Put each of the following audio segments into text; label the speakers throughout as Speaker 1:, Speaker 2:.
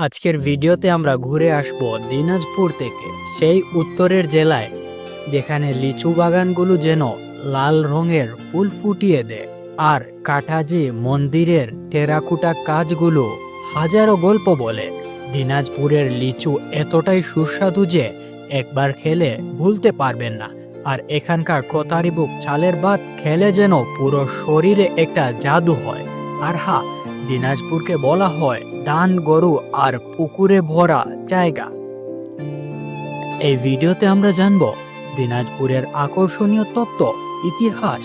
Speaker 1: আজকের ভিডিওতে আমরা ঘুরে আসব দিনাজপুর থেকে, সেই উত্তরের জেলায়, যেখানে লিচু বাগানগুলো যেন লাল রঙের ফুল ফুটিয়ে দেয়। আর কাটাজি মন্দিরের টেরাকুটা কাজগুলো হাজারো গল্প বলে। দিনাজপুরের লিচু এতটাই সুস্বাদু যে একবার খেলে ভুলতে পারবেন না। আর এখানকার কতারিবুক চালের ভাত খেলে যেন পুরো শরীরে একটা জাদু হয়। আর হা, দিনাজপুরকে বলা হয় ধান গরু আর পুকুরে ভরা জায়গা। এই ভিডিওতে আমরা জানব দিনাজপুরের আকর্ষণীয় তত্ত্ব, ইতিহাস,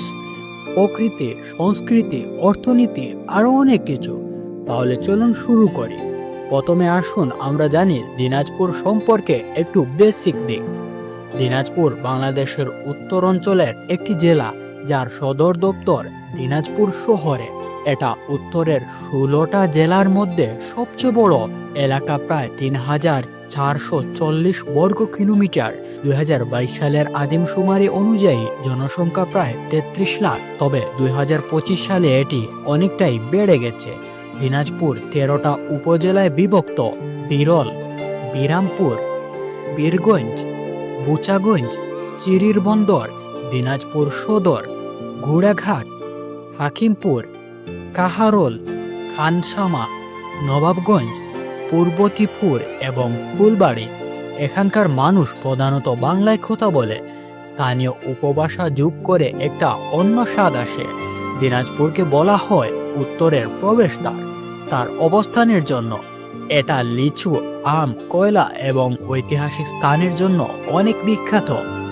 Speaker 1: প্রকৃতি, সংস্কৃতি, অর্থনীতি, আরও অনেক কিছু। তাহলে চলুন শুরু করি। প্রথমে আসুন আমরা জানি দিনাজপুর সম্পর্কে একটু বেসিক দিক। দিনাজপুর বাংলাদেশের উত্তর অঞ্চলের একটি জেলা, যার সদর দপ্তর দিনাজপুর শহরে। এটা উত্তরের ষোলোটা জেলার মধ্যে সবচেয়ে বড় এলাকা প্রায় তিন হাজার চারশো চল্লিশ বর্গ কিলোমিটার। দুই হাজার বাইশ সালের আদিমশুমারি অনুযায়ী জনসংখ্যা প্রায় তেত্রিশ লাখ। তবে দুই হাজার পঁচিশ সালে এটি অনেকটাই বেড়ে গেছে। দিনাজপুর তেরোটা উপজেলায় বিভক্ত। বিরল, বিরামপুর, বীরগঞ্জ, বুচাগঞ্জ চিরির বন্দর দিনাজপুর সদর, ঘোড়াঘাট, হাকিমপুর কাহারোল, খানসামা, নবাবগঞ্জ পূর্বতীপুর এবং ফুলবাড়ি। এখানকার মানুষ প্রধানত বাংলায় কথা বলে। স্থানীয় উপভাষা যোগ করে একটা অন্য স্বাদ আসে। দিনাজপুরকে বলা হয় উত্তরের প্রবেশদ্বার। তার অবস্থানের জন্য এটা লিচু, আম, কয়লা এবং ঐতিহাসিক স্থানের জন্য অনেক বিখ্যাত।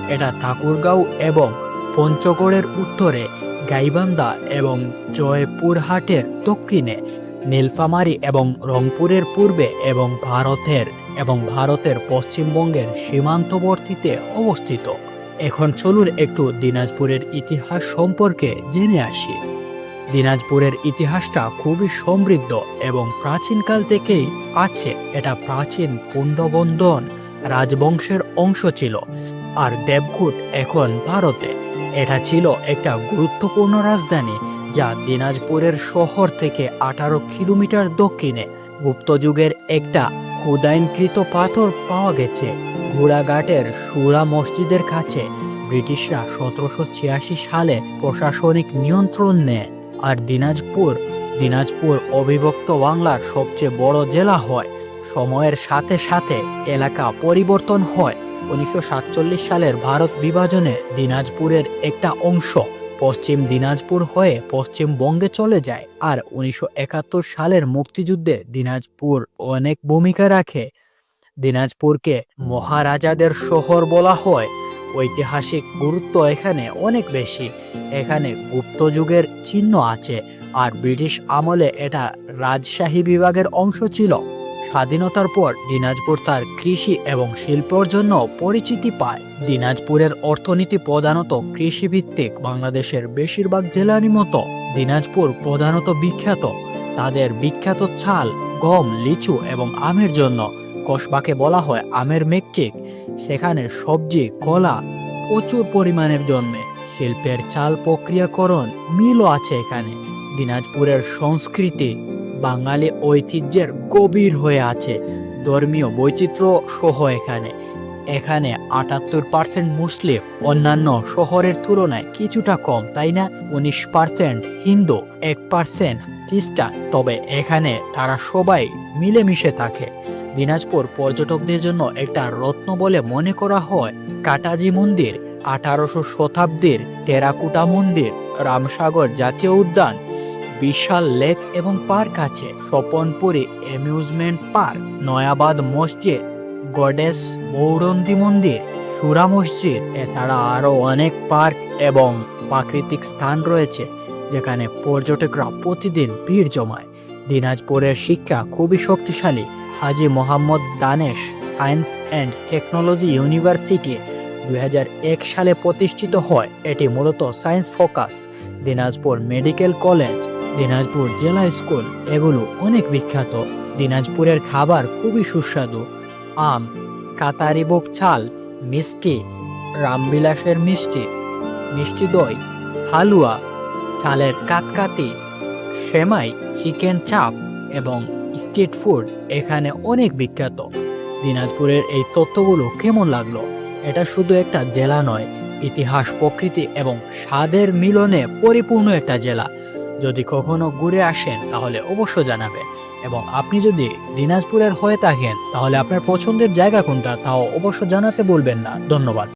Speaker 1: এটা ঠাকুরগাঁও এবং পঞ্চগড়ের উত্তরে গাইবান্ধা এবং জয়পুরহাটের দক্ষিণে, নীলফামারী এবং রংপুরের পূর্বে এবং ভারতের এবং ভারতের পশ্চিমবঙ্গের সীমান্তবর্তীতে অবস্থিত। এখন চলুন একটু দিনাজপুরের ইতিহাস সম্পর্কে জেনে আসি। দিনাজপুরের ইতিহাসটা খুবই সমৃদ্ধ এবং প্রাচীনকাল থেকেই আছে। এটা প্রাচীন পুণ্ডবন্ধন রাজবংশের অংশ ছিল। আর দেবকুট এখন ভারতে। এটা ছিল একটা গুরুত্বপূর্ণ রাজধানী, যা দিনাজপুরের শহর থেকে আঠারো কিলোমিটার দক্ষিণে। গুপ্তযুগের একটা ক্ষুদায়নকৃত পাথর পাওয়া গেছে। ঘোড়াঘাটের সুরা মসজিদের কাছে ব্রিটিশরা সতেরোশো ছিয়াশি সালে প্রশাসনিক নিয়ন্ত্রণ নেয়। আর দিনাজপুর দিনাজপুর অবিভক্ত বাংলার সবচেয়ে বড় জেলা হয়। সময়ের সাথে সাথে এলাকা পরিবর্তন হয়। উনিশশো সাতচল্লিশ সালের ভারত বিভাজনে দিনাজপুরের একটা অংশ পশ্চিম দিনাজপুর হয়ে পশ্চিমবঙ্গে চলে যায় আর উনিশশো একাত্তর সালের মুক্তিযুদ্ধে দিনাজপুর অনেক ভূমিকা রাখে। দিনাজপুরকে মহারাজাদের শহর বলা হয়। ঐতিহাসিক গুরুত্ব এখানে অনেক বেশি। এখানে গুপ্ত যুগের চিহ্ন আছে আর ব্রিটিশ আমলে এটা রাজশাহী বিভাগের অংশ ছিল। স্বাধীনতার পর দিনাজপুর তার কৃষি এবং শিল্পর জন্য পরিচিতি পায়। দিনাজপুরের অর্থনীতি প্রধানত কৃষিভিত্তিক বাংলাদেশের বেশিরভাগ জেলারই মতো। দিনাজপুর প্রধানত বিখ্যাত। তাদের বিখ্যাত চাল গম, লিচু এবং আমের জন্য কসবাকে বলা হয় আমের মেট্রিক সেখানে সবজি, কলা প্রচুর পরিমাণের জন্মে। শিল্পের চাল প্রক্রিয়াকরণ মিলও আছে এখানে। দিনাজপুরের সংস্কৃতি বাঙালি ঐতিহ্যের গভীর হয়ে আছে। ধর্মীয় বৈচিত্র্য সহ এখানে। এখানে আটাত্তর পার্সেন্ট মুসলিম, অন্যান্য শহরের তুলনায় কিছুটা কম, তাই না? উনিশ পার্সেন্ট হিন্দু, এক পার্সেন্ট খ্রিস্টান। তবে এখানে তারা সবাই মিলেমিশে থাকে। দিনাজপুর পর্যটকদের জন্য একটা রত্ন বলে মনে করা হয় কাটাজি মন্দির, আঠারোশো শতাব্দীর টেরাকুটা মন্দির, রামসাগর জাতীয় উদ্যান বিশাল লেক এবং পার্ক আছে। স্বপনপুরী অ্যামিউজমেন্ট পার্ক, নয়াবাদ মসজিদ, গডেস মৌরন্দি মন্দির, সুরা মসজিদ, এছাড়া আরও অনেক পার্ক এবং প্রাকৃতিক স্থান রয়েছে, যেখানে পর্যটকরা প্রতিদিন ভিড় জমায়। দিনাজপুরের শিক্ষা খুবই শক্তিশালী। Haji Mohammad Danesh science and technology university দুই হাজার এক সালে প্রতিষ্ঠিত হয়। এটি মূলত science focus, Dinajpur medical college. Dinajpur জেলা স্কুল এগুলো অনেক বিখ্যাত। দিনাজপুরের খাবার খুবই সুস্বাদু। আম কাতারিবুক চাল মিষ্টি, রামবিলাসের মিষ্টি মিষ্টি দই, হালুয়া চালের কাতকাতি, সেমাই, চিকেন চাপ এবং স্ট্রিট ফুড এখানে অনেক বিখ্যাত। দিনাজপুরের এই তথ্যগুলো কেমন লাগল? এটা শুধু একটা জেলা নয়, ইতিহাস, প্রকৃতি এবং স্বাদের মিলনে পরিপূর্ণ একটা জেলা। যদি কখনো ঘুরে আসেন, তাহলে অবশ্য জানাবেন এবং আপনি যদি দিনাজপুরের হয়ে থাকেন, তাহলে আপনার পছন্দের জায়গা কোনটা, তাও অবশ্য জানাতে বলবেন না। ধন্যবাদ।